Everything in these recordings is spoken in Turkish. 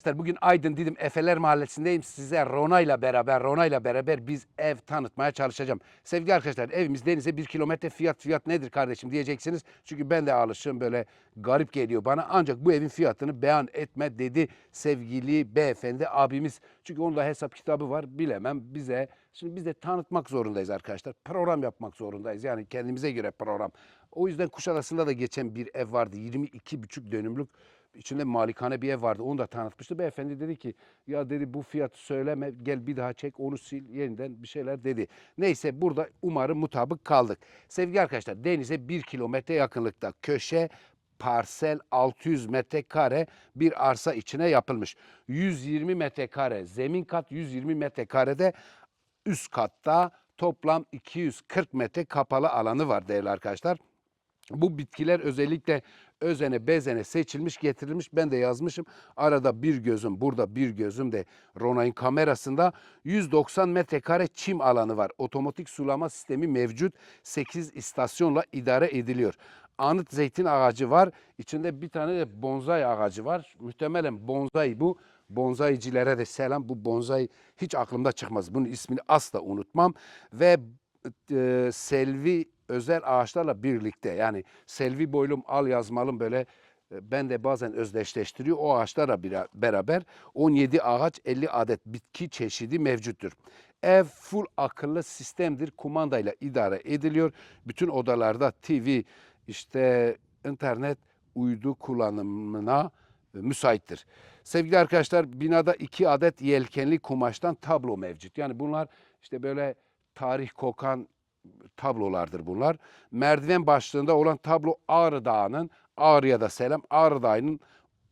Arkadaşlar bugün Aydın Didim Efeler Mahallesi'ndeyim. Size Rona ile beraber, Rona ile beraber biz ev tanıtmaya çalışacağım. Sevgili arkadaşlar evimiz denize bir kilometre fiyat fiyat nedir kardeşim diyeceksiniz. Çünkü ben de alışım böyle garip geliyor bana. Ancak bu evin fiyatını beyan etme dedi sevgili beyefendi abimiz. Çünkü onun da hesap kitabı var bilemem bize. Şimdi biz de tanıtmak zorundayız arkadaşlar. Program yapmak zorundayız. Yani kendimize göre program. O yüzden Kuşadası'nda da geçen bir ev vardı. 22,5 dönümlük içinde malikane bir ev vardı. Onu da tanıtmıştı. Beyefendi dedi ki ya dedi bu fiyatı söyleme gel bir daha çek onu sil yeniden bir şeyler dedi. Neyse burada umarım mutabık kaldık. Sevgili arkadaşlar denize bir kilometre yakınlıkta köşe parsel 600 metrekare bir arsa içine yapılmış. 120 metrekare zemin kat 120 metrekarede üst katta toplam 240 metre kapalı alanı var değerli arkadaşlar. Bu bitkiler özellikle özene bezene seçilmiş getirilmiş. Ben de yazmışım. Arada bir gözüm burada bir gözüm de Ronay'ın kamerasında 190 metrekare çim alanı var. Otomatik sulama sistemi mevcut. 8 istasyonla idare ediliyor. Anıt zeytin ağacı var. İçinde bir tane de bonsai ağacı var. Muhtemelen bonsai bu. Bonsaicilere de selam. Bu bonsai hiç aklımda çıkmaz. Bunun ismini asla unutmam. Ve e, selvi özel ağaçlarla birlikte yani selvi boylum al yazmalım böyle e, ben de bazen özdeşleştiriyor. O ağaçlarla bir- beraber 17 ağaç 50 adet bitki çeşidi mevcuttur. Ev full akıllı sistemdir. Kumandayla idare ediliyor. Bütün odalarda TV, işte internet, uydu kullanımına e, müsaittir. Sevgili arkadaşlar binada iki adet yelkenli kumaştan tablo mevcut. Yani bunlar işte böyle tarih kokan tablolardır bunlar. Merdiven başlığında olan tablo Ağrı Dağı'nın, Ağrı'ya da selam, Ağrı Dağı'nın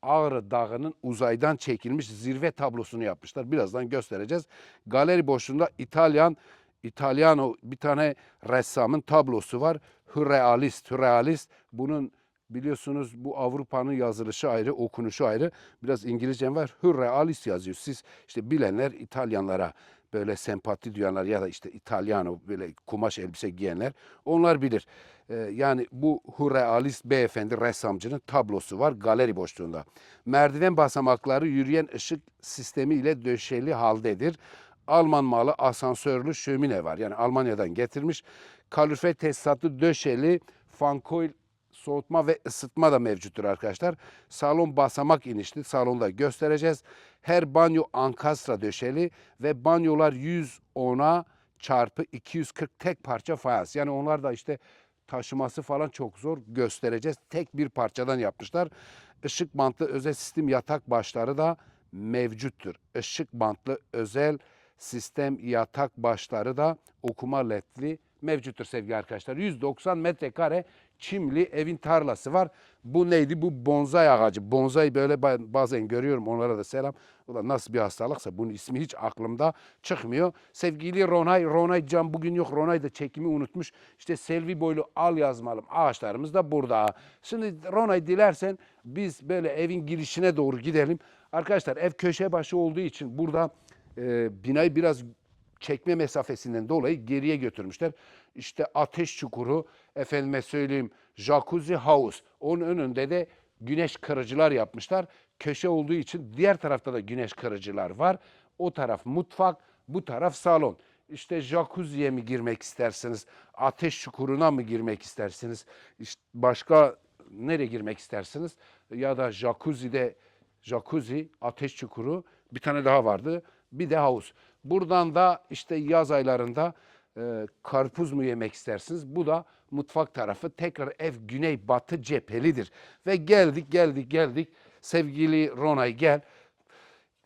Ağrı Dağı'nın uzaydan çekilmiş zirve tablosunu yapmışlar. Birazdan göstereceğiz. Galeri boşluğunda İtalyan, İtalyano bir tane ressamın tablosu var. Hürrealist, hürrealist. Bunun biliyorsunuz bu Avrupa'nın yazılışı ayrı, okunuşu ayrı. Biraz İngilizcem var. Hürrealist yazıyor. Siz işte bilenler İtalyanlara böyle sempati duyanlar ya da işte İtalyano böyle kumaş elbise giyenler onlar bilir. Ee, yani bu Hürrealist beyefendi ressamcının tablosu var galeri boşluğunda. Merdiven basamakları yürüyen ışık sistemi ile döşeli haldedir. Alman malı asansörlü şömine var. Yani Almanya'dan getirmiş. Kalorifer tesisatlı döşeli fankoil soğutma ve ısıtma da mevcuttur arkadaşlar. Salon basamak inişli. Salonda göstereceğiz. Her banyo ankastra döşeli ve banyolar 110'a çarpı 240 tek parça fayans. Yani onlar da işte taşıması falan çok zor göstereceğiz. Tek bir parçadan yapmışlar. Işık bantlı özel sistem yatak başları da mevcuttur. Işık bantlı özel sistem yatak başları da okuma ledli mevcuttur sevgili arkadaşlar. 190 metrekare çimli evin tarlası var. Bu neydi? Bu bonsai ağacı. Bonsai böyle bazen görüyorum onlara da selam. Da nasıl bir hastalıksa bunun ismi hiç aklımda çıkmıyor. Sevgili Ronay, Ronay Can bugün yok. Ronay da çekimi unutmuş. İşte selvi boylu al yazmalım. Ağaçlarımız da burada. Şimdi Ronay dilersen biz böyle evin girişine doğru gidelim. Arkadaşlar ev köşe başı olduğu için burada e, binayı biraz çekme mesafesinden dolayı geriye götürmüşler. İşte ateş çukuru, efendime söyleyeyim jacuzzi house. Onun önünde de güneş kırıcılar yapmışlar. Köşe olduğu için diğer tarafta da güneş kırıcılar var. O taraf mutfak, bu taraf salon. İşte jacuzziye mi girmek istersiniz? Ateş çukuruna mı girmek istersiniz? İşte başka nereye girmek istersiniz? Ya da jacuzzi'de jacuzzi, ateş çukuru, bir tane daha vardı. Bir de havuz. Buradan da işte yaz aylarında e, karpuz mu yemek istersiniz? Bu da mutfak tarafı. Tekrar ev güney batı cephelidir. Ve geldik geldik geldik. Sevgili Ronay gel.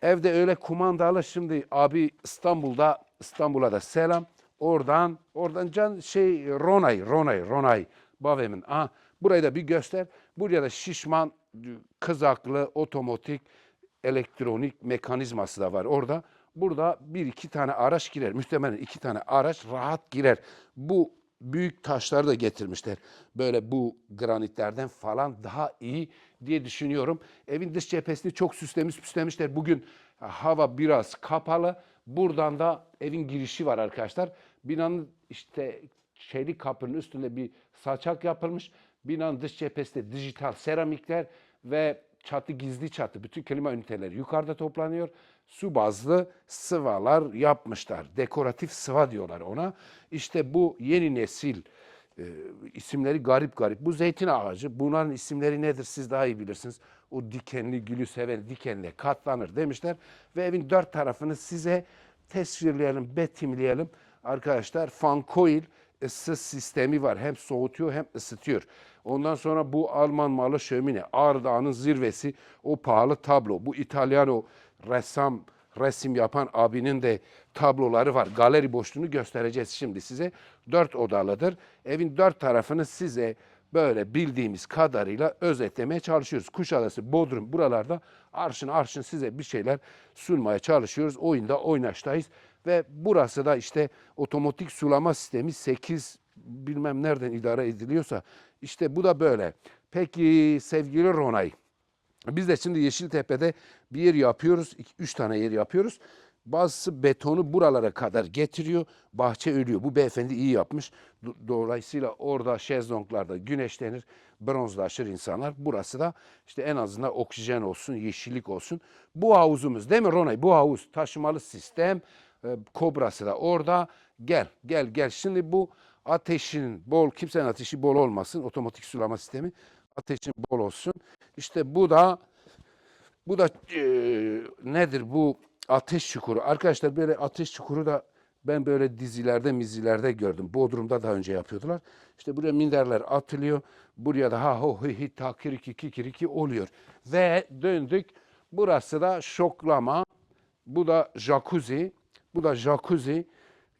Evde öyle kumandalı şimdi abi İstanbul'da İstanbul'a da selam. Oradan oradan can şey Ronay Ronay Ronay Bavem'in. Aha, burayı da bir göster. Buraya da şişman kızaklı otomatik elektronik mekanizması da var orada. Burada bir iki tane araç girer. Muhtemelen iki tane araç rahat girer. Bu büyük taşları da getirmişler. Böyle bu granitlerden falan daha iyi diye düşünüyorum. Evin dış cephesini çok süslemiş süslemişler. Bugün hava biraz kapalı. Buradan da evin girişi var arkadaşlar. Binanın işte çelik kapının üstünde bir saçak yapılmış. Binanın dış cephesinde dijital seramikler ve çatı gizli çatı. Bütün klima üniteleri yukarıda toplanıyor. Su bazlı sıvalar yapmışlar. Dekoratif sıva diyorlar ona. İşte bu yeni nesil e, isimleri garip garip. Bu zeytin ağacı. Bunların isimleri nedir siz daha iyi bilirsiniz. O dikenli gülü seven dikenle katlanır demişler. Ve evin dört tarafını size tesvirleyelim, betimleyelim. Arkadaşlar fan coil ısı sistemi var. Hem soğutuyor hem ısıtıyor. Ondan sonra bu Alman malı şömine. Ağrı Dağı'nın zirvesi o pahalı tablo. Bu İtalyano ressam resim yapan abinin de tabloları var. Galeri boşluğunu göstereceğiz şimdi size. Dört odalıdır. Evin dört tarafını size böyle bildiğimiz kadarıyla özetlemeye çalışıyoruz. Kuşadası, Bodrum buralarda arşın arşın size bir şeyler sunmaya çalışıyoruz. Oyunda oynaştayız. Ve burası da işte otomatik sulama sistemi 8 bilmem nereden idare ediliyorsa işte bu da böyle. Peki sevgili Ronay, biz de şimdi Yeşiltepe'de bir yer yapıyoruz. iki- Üç tane yer yapıyoruz. Bazısı betonu buralara kadar getiriyor. Bahçe ölüyor. Bu beyefendi iyi yapmış. Do- Dolayısıyla orada şezlonglarda güneşlenir, bronzlaşır insanlar. Burası da işte en azından oksijen olsun, yeşillik olsun. Bu havuzumuz değil mi Ronay? Bu havuz taşımalı sistem. e, Kobrası da orada. Gel, gel, gel. Şimdi bu ateşin bol, kimsenin ateşi bol olmasın. Otomatik sulama sistemi. Ateşin bol olsun. İşte bu da bu da e, nedir bu ateş çukuru? Arkadaşlar böyle ateş çukuru da ben böyle dizilerde mizilerde gördüm. Bodrum'da daha önce yapıyordular. İşte buraya minderler atılıyor. Buraya da ha ho hi hi ta kiriki kikiriki oluyor. Ve döndük. Burası da şoklama. Bu da jacuzzi. Bu da jacuzzi.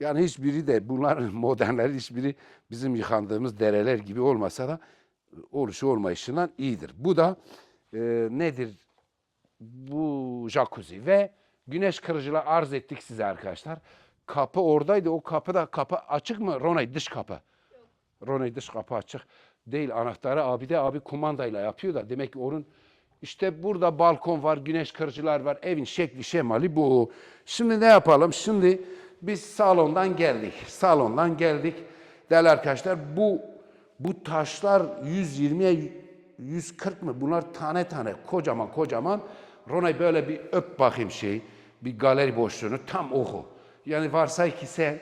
Yani hiçbiri de bunların modernleri hiçbiri bizim yıkandığımız dereler gibi olmasa da oluşu olmayışından iyidir. Bu da e, nedir? Bu jacuzzi ve güneş kırıcılar arz ettik size arkadaşlar. Kapı oradaydı. O kapı da kapı açık mı? Ronay dış kapı. Ronay dış kapı açık. Değil anahtarı abi de abi kumandayla yapıyor da demek ki onun işte burada balkon var, güneş kırıcılar var. Evin şekli şemali bu. Şimdi ne yapalım? Şimdi biz salondan geldik. Salondan geldik. Değerli arkadaşlar bu bu taşlar 120'ye 140 mı? Bunlar tane tane kocaman kocaman. Ronay böyle bir öp bakayım şey. Bir galeri boşluğunu tam oku. Yani varsay ki sen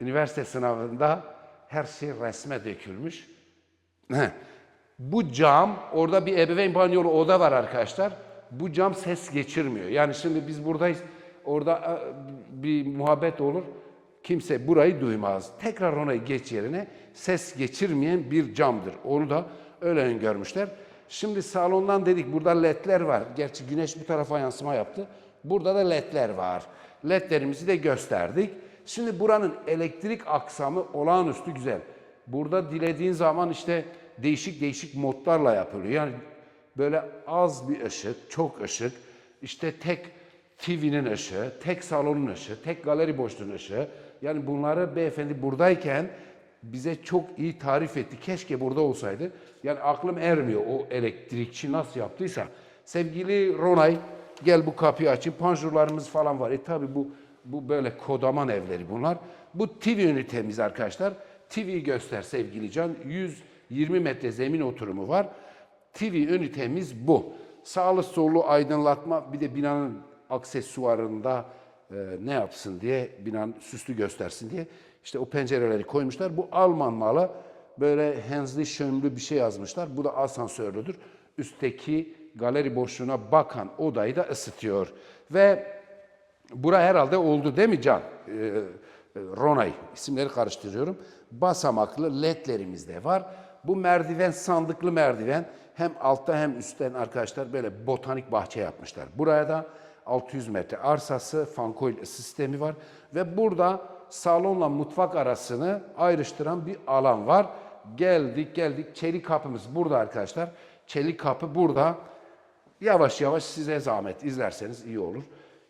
üniversite sınavında her şey resme dökülmüş. Bu cam, orada bir ebeveyn banyolu oda var arkadaşlar. Bu cam ses geçirmiyor. Yani şimdi biz buradayız, orada e, bir muhabbet olur. Kimse burayı duymaz. Tekrar ona geç yerine ses geçirmeyen bir camdır. Onu da öyle öngörmüşler. Şimdi salondan dedik burada ledler var. Gerçi güneş bu tarafa yansıma yaptı. Burada da ledler var. Ledlerimizi de gösterdik. Şimdi buranın elektrik aksamı olağanüstü güzel. Burada dilediğin zaman işte değişik değişik modlarla yapılıyor. Yani böyle az bir ışık, çok ışık, işte tek TV'nin ışığı, tek salonun ışığı, tek galeri boşluğunun ışığı. Yani bunları beyefendi buradayken bize çok iyi tarif etti. Keşke burada olsaydı. Yani aklım ermiyor o elektrikçi nasıl yaptıysa. Sevgili Ronay gel bu kapıyı açayım. Panjurlarımız falan var. E tabi bu bu böyle kodaman evleri bunlar. Bu TV ünitemiz arkadaşlar. TV'yi göster sevgili Can. 120 metre zemin oturumu var. TV ünitemiz bu. Sağlı sollu aydınlatma bir de binanın aksesuarında ne yapsın diye, binanın süslü göstersin diye işte o pencereleri koymuşlar. Bu Alman malı böyle henzli şömlü bir şey yazmışlar. Bu da asansörlüdür. Üstteki galeri boşluğuna bakan odayı da ısıtıyor. Ve bura herhalde oldu değil mi Can? Ee, e, Ronay isimleri karıştırıyorum. Basamaklı ledlerimiz de var. Bu merdiven sandıklı merdiven hem altta hem üstten arkadaşlar böyle botanik bahçe yapmışlar. Buraya da 600 metre arsası fankoil sistemi var ve burada salonla mutfak arasını ayrıştıran bir alan var. Geldik geldik çelik kapımız burada arkadaşlar. Çelik kapı burada. Yavaş yavaş size zahmet izlerseniz iyi olur.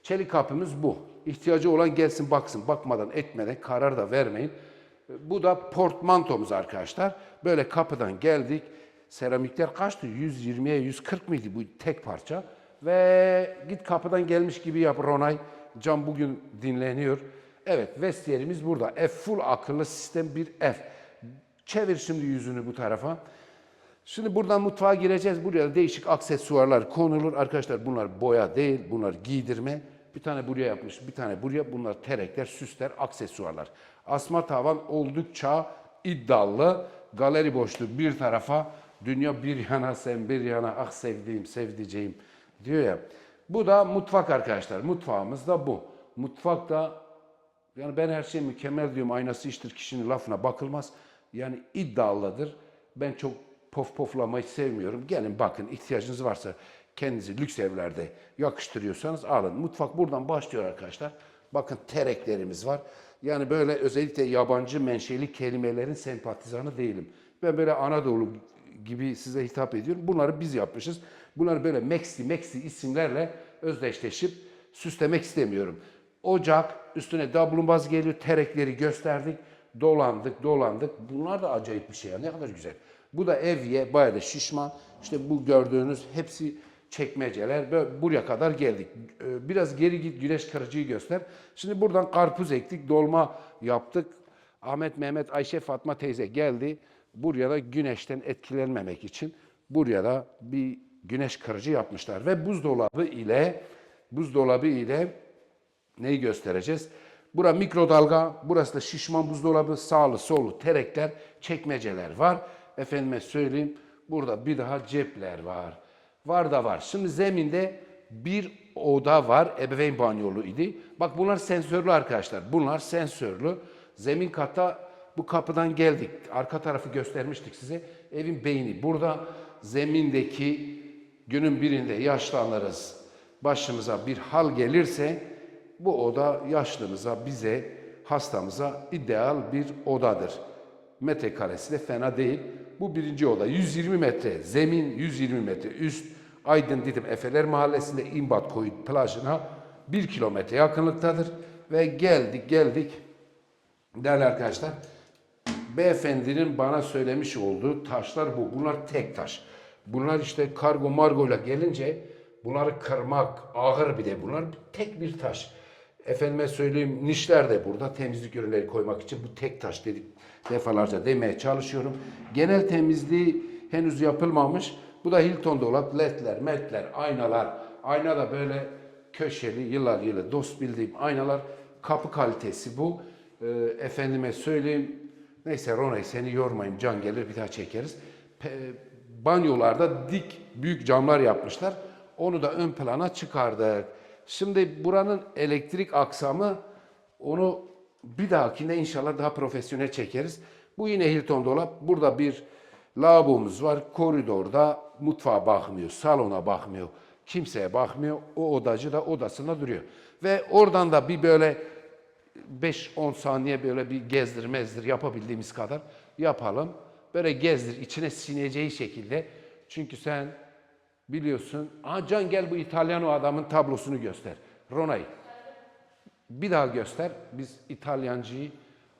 Çelik kapımız bu. İhtiyacı olan gelsin baksın. Bakmadan etmeden karar da vermeyin. Bu da portmantomuz arkadaşlar. Böyle kapıdan geldik. Seramikler kaçtı? 120'ye 140 mıydı bu tek parça? Ve git kapıdan gelmiş gibi yap Ronay. Can bugün dinleniyor. Evet vestiyerimiz burada. F full akıllı sistem bir F. Çevir şimdi yüzünü bu tarafa. Şimdi buradan mutfağa gireceğiz. Buraya değişik aksesuarlar konulur. Arkadaşlar bunlar boya değil, bunlar giydirme. Bir tane buraya yapmış, bir tane buraya. Bunlar terekler, süsler, aksesuarlar. Asma tavan oldukça iddialı. Galeri boşluğu bir tarafa, dünya bir yana, sen bir yana, ah sevdiğim, sevdiceğim diyor ya. Bu da mutfak arkadaşlar. Mutfağımız da bu. Mutfak da yani ben her şey mükemmel diyorum. Aynası iştir kişinin lafına bakılmaz. Yani iddialıdır. Ben çok pof poflamayı sevmiyorum. Gelin bakın ihtiyacınız varsa kendinizi lüks evlerde yakıştırıyorsanız alın. Mutfak buradan başlıyor arkadaşlar. Bakın tereklerimiz var. Yani böyle özellikle yabancı menşeli kelimelerin sempatizanı değilim. Ben böyle Anadolu gibi size hitap ediyorum. Bunları biz yapmışız. Bunları böyle Meksi Meksi isimlerle özdeşleşip süslemek istemiyorum. Ocak, üstüne dablumbaz geliyor, terekleri gösterdik, dolandık, dolandık. Bunlar da acayip bir şey ya, ne kadar güzel. Bu da evye, bayağı da şişman. İşte bu gördüğünüz hepsi çekmeceler. Böyle buraya kadar geldik. Ee, Biraz geri git, güneş kırıcıyı göster. Şimdi buradan karpuz ektik, dolma yaptık. Ahmet, Mehmet, Ayşe, Fatma teyze geldi. Buraya da güneşten etkilenmemek için buraya da bir güneş kırıcı yapmışlar. Ve buzdolabı ile buzdolabı ile neyi göstereceğiz? Bura mikrodalga, burası da şişman buzdolabı, sağlı sollu terekler, çekmeceler var. Efendime söyleyeyim, burada bir daha cepler var. Var da var. Şimdi zeminde bir oda var, ebeveyn banyolu idi. Bak bunlar sensörlü arkadaşlar. Bunlar sensörlü. Zemin kata bu kapıdan geldik. Arka tarafı göstermiştik size. Evin beyni. Burada zemindeki günün birinde yaşlanırız. Başımıza bir hal gelirse bu oda yaşlımıza, bize, hastamıza ideal bir odadır. Metrekaresi de fena değil. Bu birinci oda. 120 metre zemin, 120 metre üst. Aydın Didim Efeler Mahallesi'nde İmbat Koyu plajına 1 kilometre yakınlıktadır. Ve geldik geldik. Değerli arkadaşlar, beyefendinin bana söylemiş olduğu taşlar bu. Bunlar tek taş. Bunlar işte kargo margoyla gelince bunları kırmak ağır bir de bunlar tek bir taş. Efendime söyleyeyim nişler de burada temizlik ürünleri koymak için bu tek taş dedik defalarca demeye çalışıyorum. Genel temizliği henüz yapılmamış. Bu da Hilton dolap, ledler, metler, aynalar. Ayna da böyle köşeli, yıllar yılı dost bildiğim aynalar. Kapı kalitesi bu. Ee, efendime söyleyeyim. Neyse Ronay seni yormayayım. Can gelir bir daha çekeriz. Pe- banyolarda dik büyük camlar yapmışlar. Onu da ön plana çıkardık. Şimdi buranın elektrik aksamı onu bir dahakinde inşallah daha profesyonel çekeriz. Bu yine Hilton dolap. Burada bir lavabomuz var. Koridorda mutfağa bakmıyor, salona bakmıyor. Kimseye bakmıyor. O odacı da odasında duruyor. Ve oradan da bir böyle 5-10 saniye böyle bir gezdir mezdir yapabildiğimiz kadar yapalım. Böyle gezdir içine sineceği şekilde. Çünkü sen biliyorsun. Aa gel bu İtalyan o adamın tablosunu göster. Ronay. Bir daha göster. Biz İtalyancıyı.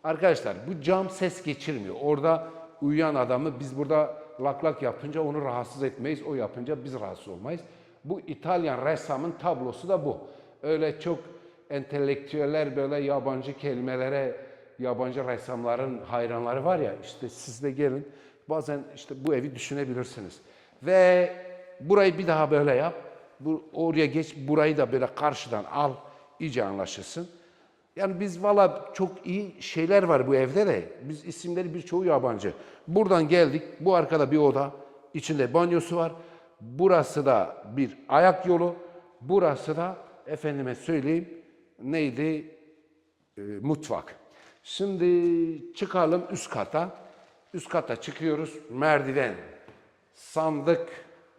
Arkadaşlar bu cam ses geçirmiyor. Orada uyuyan adamı biz burada lak lak yapınca onu rahatsız etmeyiz. O yapınca biz rahatsız olmayız. Bu İtalyan ressamın tablosu da bu. Öyle çok entelektüeller böyle yabancı kelimelere, yabancı ressamların hayranları var ya işte siz de gelin. Bazen işte bu evi düşünebilirsiniz. Ve burayı bir daha böyle yap. Bu, oraya geç burayı da böyle karşıdan al. iyice anlaşılsın. Yani biz valla çok iyi şeyler var bu evde de. Biz isimleri birçoğu yabancı. Buradan geldik. Bu arkada bir oda. içinde banyosu var. Burası da bir ayak yolu. Burası da efendime söyleyeyim neydi? Ee, mutfak. Şimdi çıkalım üst kata. Üst kata çıkıyoruz. Merdiven. Sandık.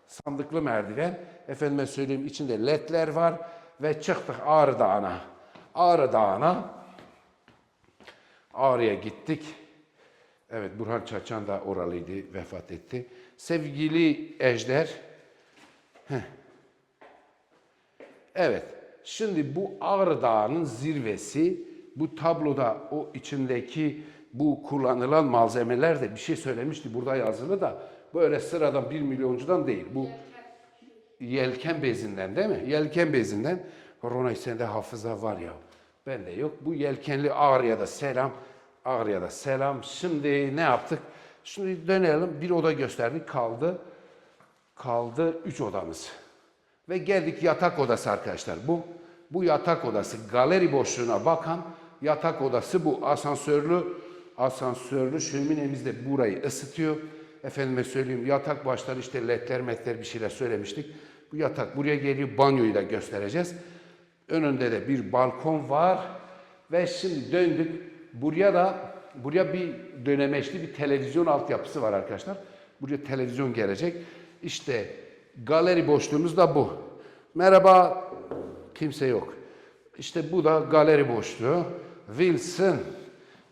Sandıklı merdiven. Efendime söyleyeyim içinde ledler var. Ve çıktık Ağrı Dağı'na. Ağrı Dağı'na. Ağrı'ya gittik. Evet Burhan Çaçan da oralıydı, vefat etti. Sevgili Ejder. Heh. Evet. Şimdi bu Ağrı Dağı'nın zirvesi, bu tabloda o içindeki bu kullanılan malzemeler de bir şey söylemişti burada yazılı da böyle sıradan bir milyoncudan değil. Bu yelken bezinden değil mi? Yelken bezinden. Ronay sende hafıza var ya. Bende yok. Bu yelkenli Ağrı'ya da selam. Ağrı'ya da selam. Şimdi ne yaptık? Şimdi dönelim. Bir oda gösterdik. Kaldı. Kaldı 3 odamız. Ve geldik yatak odası arkadaşlar. Bu bu yatak odası. Galeri boşluğuna bakan yatak odası bu. Asansörlü asansörlü şöminemiz de burayı ısıtıyor. Efendime söyleyeyim yatak başları işte ledler metler bir şeyler söylemiştik. Bu yatak buraya geliyor. Banyoyu da göstereceğiz. Önünde de bir balkon var. Ve şimdi döndük. Buraya da buraya bir dönemeçli bir televizyon altyapısı var arkadaşlar. Buraya televizyon gelecek. İşte galeri boşluğumuz da bu. Merhaba. Kimse yok. İşte bu da galeri boşluğu. Wilson.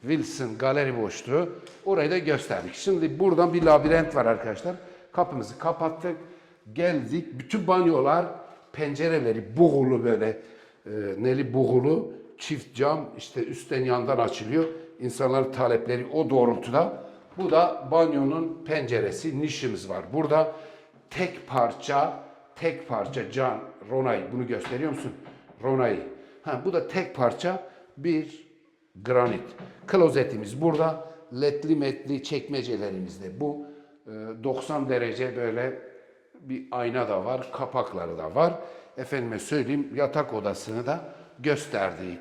Wilson galeri boşluğu. Orayı da gösterdik. Şimdi buradan bir labirent var arkadaşlar. Kapımızı kapattık. Geldik. Bütün banyolar pencereleri buğulu böyle e, neli buğulu çift cam işte üstten yandan açılıyor. İnsanların talepleri o doğrultuda. Bu da banyonun penceresi, nişimiz var. Burada tek parça, tek parça can, Ronay bunu gösteriyor musun? Ronay. Ha, bu da tek parça bir granit. Klozetimiz burada. Ledli metli çekmecelerimiz de bu. Ee, 90 derece böyle bir ayna da var, kapakları da var. Efendime söyleyeyim yatak odasını da gösterdi.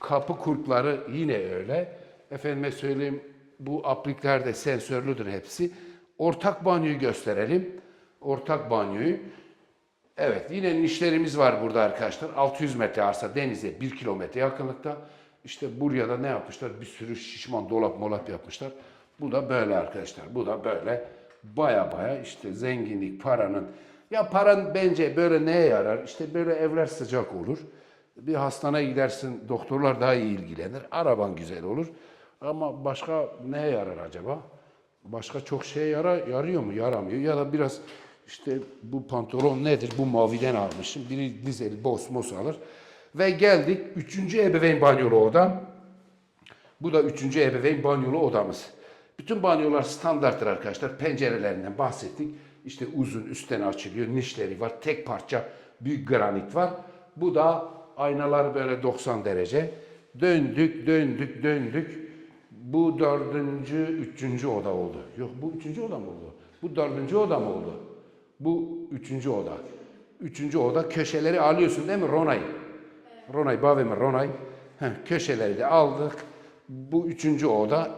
Kapı kulpları yine öyle. Efendime söyleyeyim bu aplikler de sensörlüdür hepsi. Ortak banyoyu gösterelim. Ortak banyoyu. Evet yine nişlerimiz var burada arkadaşlar. 600 metre arsa denize 1 kilometre yakınlıkta. İşte buraya da ne yapmışlar? Bir sürü şişman dolap molap yapmışlar. Bu da böyle arkadaşlar. Bu da böyle. Baya baya işte zenginlik paranın. Ya paran bence böyle neye yarar? İşte böyle evler sıcak olur. Bir hastaneye gidersin doktorlar daha iyi ilgilenir. Araban güzel olur. Ama başka neye yarar acaba? Başka çok şeye yara, yarıyor mu? Yaramıyor. Ya da biraz işte bu pantolon nedir? Bu maviden almışım. Biri dizeli boz mos alır. Ve geldik üçüncü ebeveyn banyolu odam. Bu da üçüncü ebeveyn banyolu odamız. Bütün banyolar standarttır arkadaşlar. Pencerelerinden bahsettik. İşte uzun üstten açılıyor. Nişleri var. Tek parça büyük granit var. Bu da aynalar böyle 90 derece. Döndük, döndük, döndük. Bu dördüncü, üçüncü oda oldu. Yok bu üçüncü oda mı oldu? Bu dördüncü oda mı oldu? Bu üçüncü oda. Üçüncü oda köşeleri alıyorsun değil mi Ronay? Ronay, Bavemi Ronay. Heh, köşeleri de aldık. Bu üçüncü oda.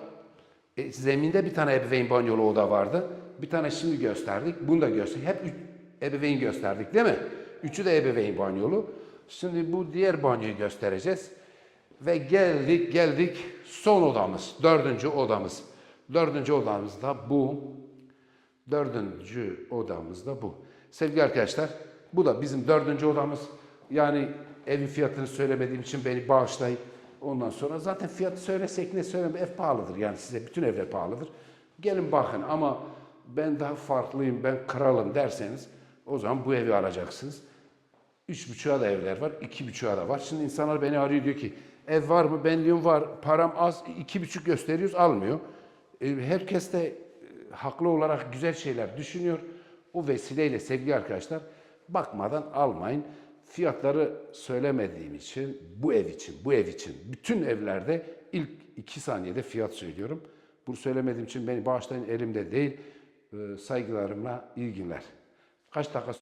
E, zeminde bir tane ebeveyn banyolu oda vardı. Bir tane şimdi gösterdik. Bunu da gösterdik. Hep üç ebeveyn gösterdik değil mi? Üçü de ebeveyn banyolu. Şimdi bu diğer banyoyu göstereceğiz. Ve geldik geldik son odamız. Dördüncü odamız. Dördüncü odamız da bu. Dördüncü odamız da bu. Sevgili arkadaşlar bu da bizim dördüncü odamız. Yani evin fiyatını söylemediğim için beni bağışlayın. Ondan sonra zaten fiyatı söylesek ne söyleme ev pahalıdır. Yani size bütün evler pahalıdır. Gelin bakın ama ben daha farklıyım, ben kralım derseniz o zaman bu evi alacaksınız. Üç buçuğa da evler var, iki buçuğa da var. Şimdi insanlar beni arıyor diyor ki ev var mı? Ben diyorum var. Param az, iki buçuk gösteriyoruz almıyor. E, herkes de e, haklı olarak güzel şeyler düşünüyor. O vesileyle sevgili arkadaşlar bakmadan almayın. Fiyatları söylemediğim için bu ev için, bu ev için bütün evlerde ilk iki saniyede fiyat söylüyorum. Bunu söylemediğim için beni bağışlayın elimde değil. E, saygılarımla iyi günler. Kaç dakika